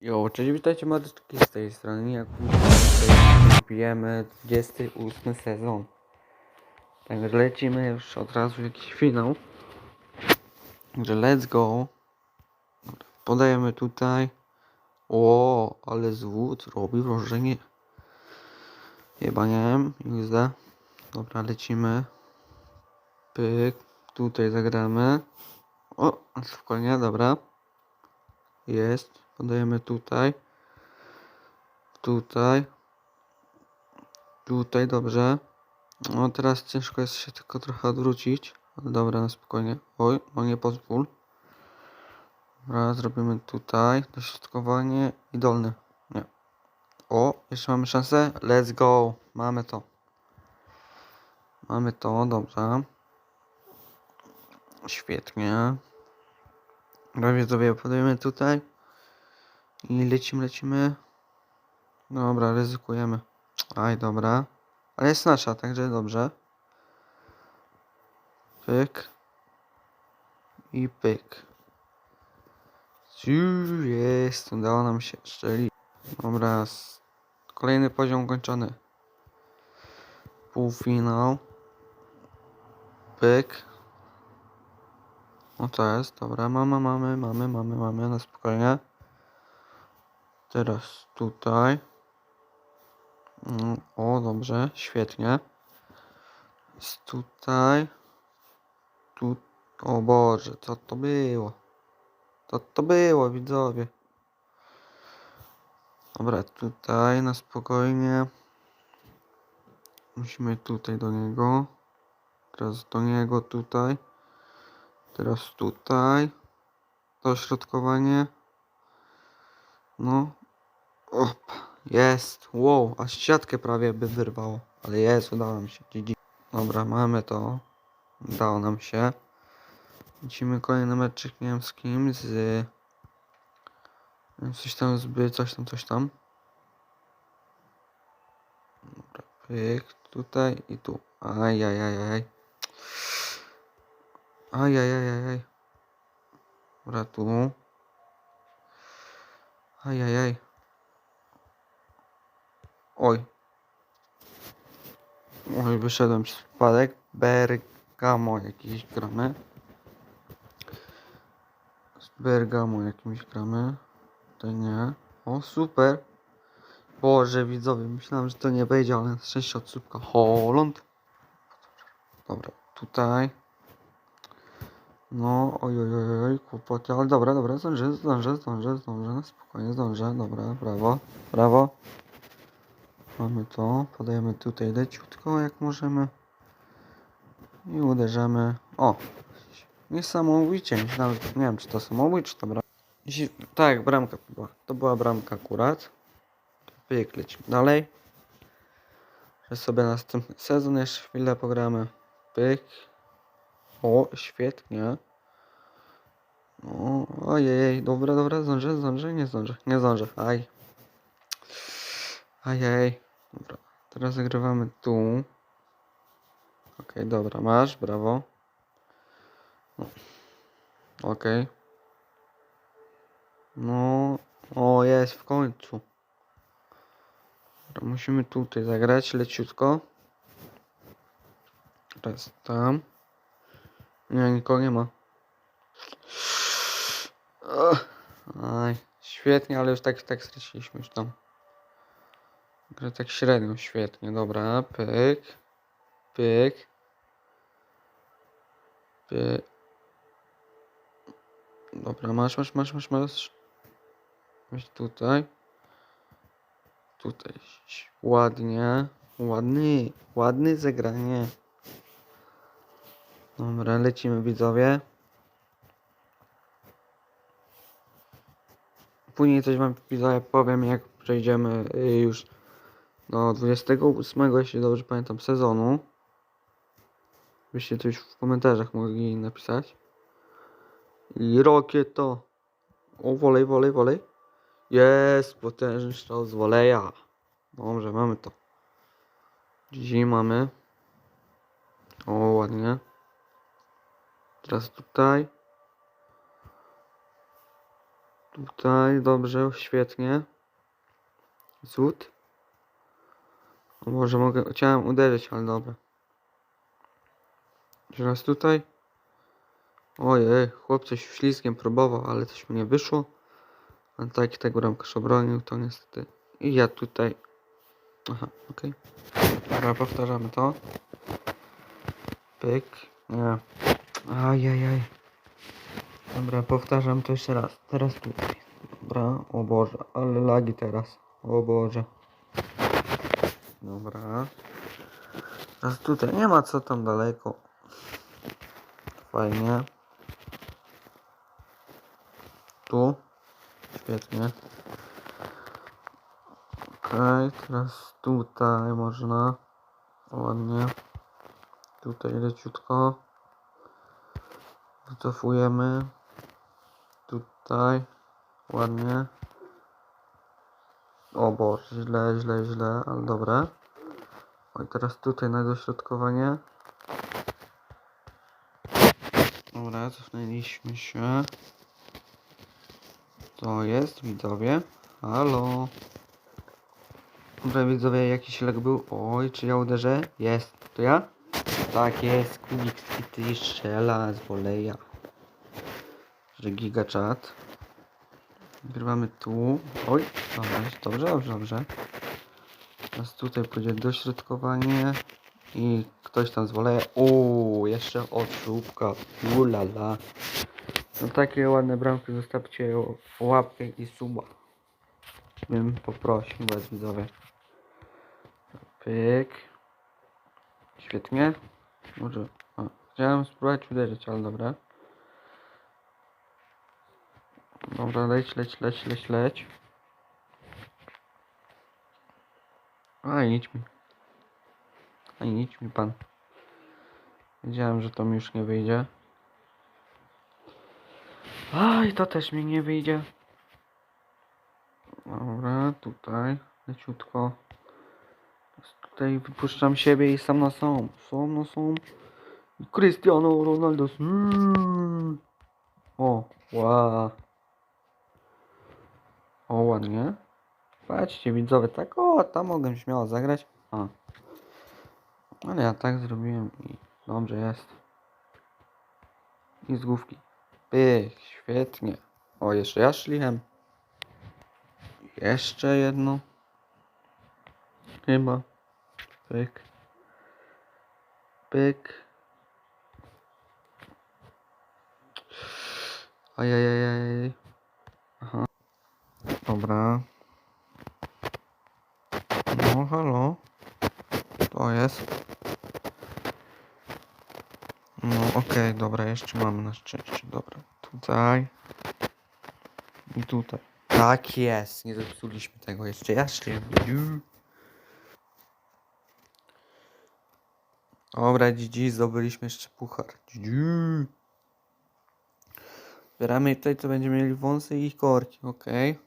Jo, cześć, witajcie mordeczki z tej strony, jak pijemy 28 sezon. Także lecimy już od razu jakiś finał. Także let's go. Podajemy tutaj. O, ale zwód robi wrażenie. Chyba nie wiem, XD. Dobra, lecimy. Pyk, tutaj zagramy. O, spokojnie, dobra. Jest. Podajemy tutaj. Tutaj. Tutaj, dobrze. No teraz ciężko jest się tylko trochę odwrócić. Ale dobra, na spokojnie. Oj, no nie pozwól. Dobra, zrobimy tutaj. Dośrodkowanie i dolny. Nie. O, jeszcze mamy szansę. Let's go. Mamy to. Mamy to, dobrze. Świetnie. Prawie sobie podajemy tutaj. Lecimy, lecimy. Dobra, ryzykujemy. Aj, dobra. Ale jest nasza, także dobrze. Pyk. I pyk. Jest, udało nam się strzelić. Dobra, kolejny poziom kończony. Półfinał. Pyk. No to jest, dobra, mamy, mamy, mamy, mamy, mamy, na spokojnie. Teraz tutaj. Mm, O, dobrze, świetnie. Jest tutaj. Tu. O Boże, co to było? Co to było, widzowie? Dobra, tutaj na spokojnie. Musimy tutaj do niego. Teraz do niego tutaj. Teraz tutaj. Dośrodkowanie. No. Op. Jest. Wow, aż siatkę prawie by wyrwało. Ale jest, udało nam się. Dobra, mamy to. Udało nam się. Lecimy kolejny meczek, nie wiem z kim, z... nie wiem, Coś tam zbyt, coś tam, coś tam. Dobra, pyk, tutaj i tu. Ajajajaj. Ajajajaj. Dobra, tu. Ajajaj. Oj. Oj, wyszedłem przez przypadek. Bergamo jakiś gramy. Z Bergamo jakimś gramy. To nie. O, super. Boże, widzowie, myślałem, że to nie wejdzie, ale na szczęście od słupka. Holland. Dobra, tutaj. No, oj, oj, oj, oj, kłopoty, ale dobra, dobra, zdążę, zdążę, zdążę, zdążę, spokojnie, zdążę, dobra, brawo, brawo. Mamy to, podajemy tutaj leciutko, jak możemy. I uderzamy. O, niesamowicie, że, nie wiem, czy to samobój, czy to bramka. Tak, bramka to była, to była bramka akurat. Pyk, lecimy dalej. Że sobie następny sezon jeszcze chwilę pogramy. Pyk. O, świetnie. O, ojej, dobra, dobra, zdążę, zdążę, nie zdążę, nie zdążę, aj. Ajej, dobra, teraz zagrywamy tu. Okej, dobra, masz, brawo. No. Okej. No, o, jest w końcu. Dobra, musimy tutaj zagrać leciutko. Teraz tam. Nie, nikogo nie ma. Ugh. Aj, świetnie, ale już tak, tak straciliśmy już tam. Grę tak średnio, świetnie, dobra, pyk, pyk, pyk. Dobra, masz, masz, masz, masz, masz. Weź tutaj. Tutaj, ładnie, ładny, ładny zagranie. Dobra, lecimy widzowie. Później coś wam widzowie powiem jak przejdziemy y, już do 28, jeśli dobrze pamiętam, sezonu. Byście coś w komentarzach mogli napisać. I rokie to. O, wolej, wolej, wolej. Jest potężny strzał z woleja. Dobrze, mamy to. Dzisiaj mamy. O, ładnie. Teraz tutaj. Tutaj, dobrze, świetnie. Cud. Może mogę, chciałem uderzyć, ale dobra. Jeszcze raz tutaj. Ojej, chłop coś śliskiem próbował, ale coś mu nie wyszło. A tak tego ramkarz obronił, to niestety. I ja tutaj. Aha, okej. Dobra, powtarzamy to. Pyk. Nie. Ajajaj. Dobra, powtarzam to jeszcze raz. Teraz tutaj. Dobra, o Boże, ale lagi teraz. O Boże. Dobra. Teraz tutaj, nie ma co tam daleko. Fajnie. Tu. Świetnie. Okej, teraz tutaj można. Ładnie. Tutaj leciutko. Wycofujemy. Tutaj. Ładnie. O Boże, źle, źle, źle, ale dobre. Oj, teraz tutaj na dośrodkowanie. Dobra, cofnęliśmy się. To jest, widzowie. Halo. Dobra, widzowie, jakiś lag był. Oj, czy ja uderzę? Jest. To ja? Tak jest, kunik ty strzela z woleja. Że giga chat. Grywamy tu. Oj, dobrze, dobrze, dobrze, dobrze. Teraz tutaj pójdzie dośrodkowanie. I ktoś tam z woleja. Uuu, jeszcze odszubka. Ulala. No takie ładne bramki zostawcie łapkę i suba. Bym poprosił was widzowie. Pyk. Świetnie. Może. A, chciałem spróbować uderzyć, ale dobra. Dobra, leć, leć, leć, leć, leć. A idź mi. A idź mi pan. Wiedziałem, że to mi już nie wyjdzie. Aj, to też mi nie wyjdzie. Dobra, tutaj, leciutko. Tutaj wypuszczam siebie i sam na sam. Sam na sam. Cristiano Ronaldo. Mm. O, wow. O, ładnie. Patrzcie, widzowie, tak, o, tam mogę śmiało zagrać. Ale ja tak zrobiłem i dobrze jest. I z główki. Pych, świetnie. O, jeszcze ja szlichem. Jeszcze jedno. Chyba. Pyk. Pyk. Ajajajaj. Aha. Dobra. No, halo. To jest. No, okej, dobra, jeszcze mamy na szczęście. Dobra, tutaj. I tutaj. Tak jest, nie zepsuliśmy tego jeszcze. Jeszcze. Dobra, GG, zdobyliśmy jeszcze puchar. GG. Tutaj, to będziemy mieli wąsy i korki, okej.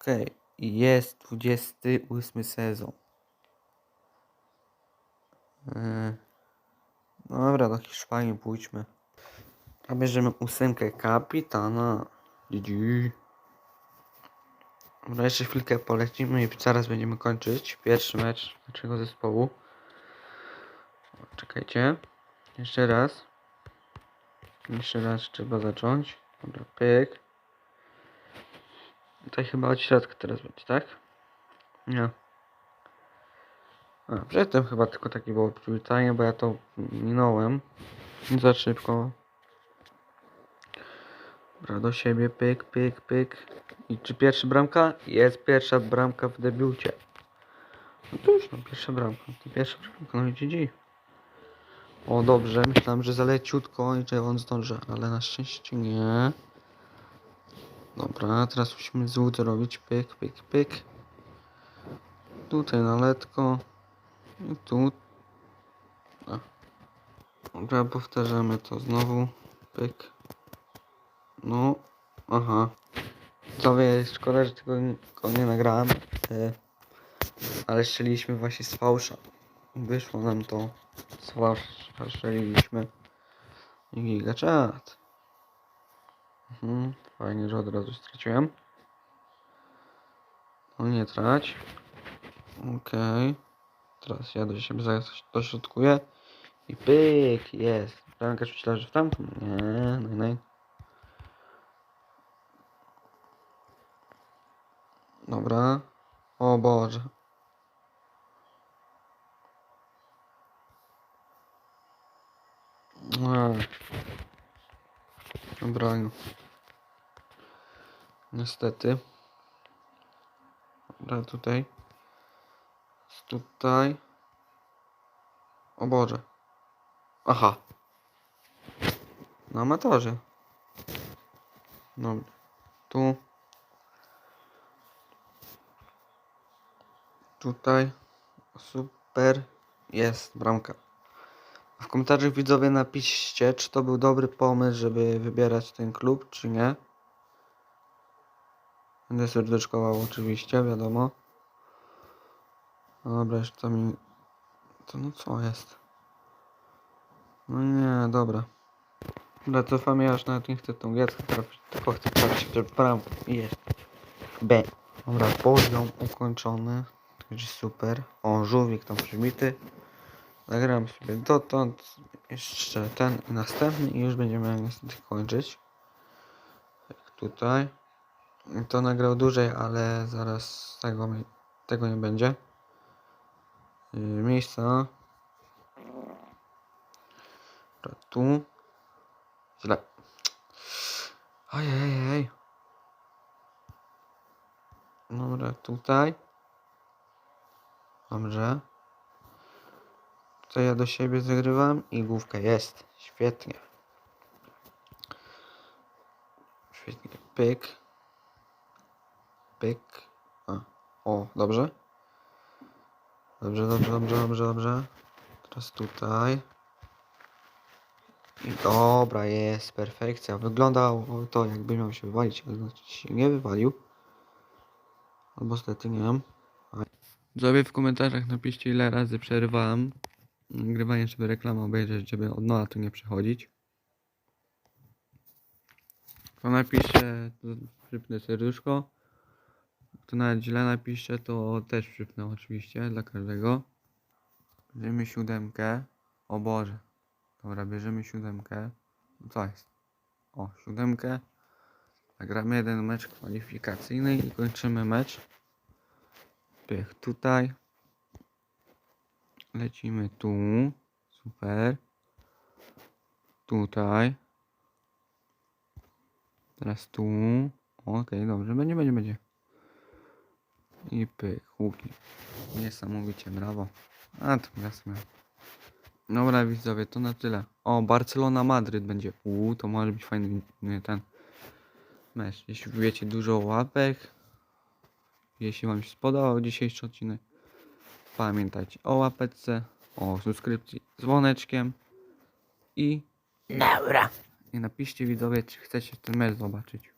Okej, i jest 28 sezon. Yy. Dobra, do Hiszpanii pójdźmy. A bierzemy ósemkę kapitana. GG. Dobra, jeszcze chwilkę polecimy i zaraz będziemy kończyć pierwszy mecz naszego zespołu. Czekajcie. Jeszcze raz. Jeszcze raz trzeba zacząć. Dobra, pyk. Tutaj chyba od środka teraz będzie, tak? Nie. A, przedtem chyba tylko takie było przywitanie, bo ja to minąłem. Za szybko. Dobra, do siebie, pyk, pyk, pyk. I czy pierwsza bramka? Jest pierwsza bramka w debiucie. No to już, no, pierwsza bramka. To pierwsza bramka, no i GG. O, dobrze, myślałem, że zaleciutko i że on zdąży, ale na szczęście nie. Dobra, teraz musimy złód zrobić. Pyk, pyk, pyk. Tutaj na letko. I tu. A. Dobra, powtarzamy to znowu. Pyk. No. Aha. Co wie, szkoda, że tego nie, nie nagrałem. E, ale strzeliśmy właśnie z fałsza. Wyszło nam to. Z fałsza strzeliliśmy. Giga czat. Mhm, fajnie, że od razu straciłem. No nie trać. Okej. Teraz ja do siebie dośrodkuję. I pyk, jest. Bramka czy leży w tamtą? Nie, no nie. Dobra. O Boże. Ech. Obronił. Niestety. Dobra, tutaj. Jest Tutaj. O Boże. Aha. Na amatorze. Dobra. Tu. Tutaj. Super. Jest bramka. W komentarzach widzowie napiszcie, czy to był dobry pomysł, żeby wybierać ten klub, czy nie. Będę serduszkował oczywiście, wiadomo. Dobra, jeszcze to mi... To no co jest? No nie, dobra. Dobra, cofamy, ja już nawet nie chcę tą gierkę trafić, tylko chcę trafić w bramkę. I jest. B. Dobra, poziom ukończony. Także super. O, żółwik tam przybity. Nagram sobie dotąd. Jeszcze ten i następny i już będziemy niestety kończyć. Jak tutaj. To nagrał dłużej, ale zaraz tego, tego nie będzie. Yy, Miejsca. Tu. Źle. Ojej. Dobra, tutaj. Dobrze. Tutaj ja do siebie zagrywam i główka jest. Świetnie. Świetnie. Pyk. Pyk. A. O, dobrze. Dobrze, dobrze, dobrze, dobrze, dobrze. Teraz tutaj. Dobra, jest perfekcja. Wyglądało to jakby miał się wywalić, ale znaczy się nie wywalił. Albo niestety nie wiem. Sobie w komentarzach napiszcie ile razy przerwałem nagrywanie, żeby reklamę obejrzeć, żeby od nowa tu nie przechodzić. To napiszcie, przypnę serduszko. To nawet źle napiszcie, to też przypnę oczywiście dla każdego. Bierzemy siódemkę. O Boże. Dobra, bierzemy siódemkę. No Co jest? O, siódemkę. Nagramy jeden mecz kwalifikacyjny i kończymy mecz. Pych tutaj. Lecimy tu. Super. Tutaj. Teraz tu. Okej, dobrze. Będzie, będzie, będzie. I pyk, łuki. Niesamowicie, brawo. A, to jasne. Dobra, widzowie, to na tyle. O, Barcelona-Madryt będzie. Uuu, to może być fajny nie, ten mecz. Jeśli wiecie dużo łapek, jeśli wam się spodobał dzisiejszy odcinek, pamiętajcie o łapeczce, o subskrypcji z dzwoneczkiem i Dobra. i napiszcie widzowie, czy chcecie ten mecz zobaczyć.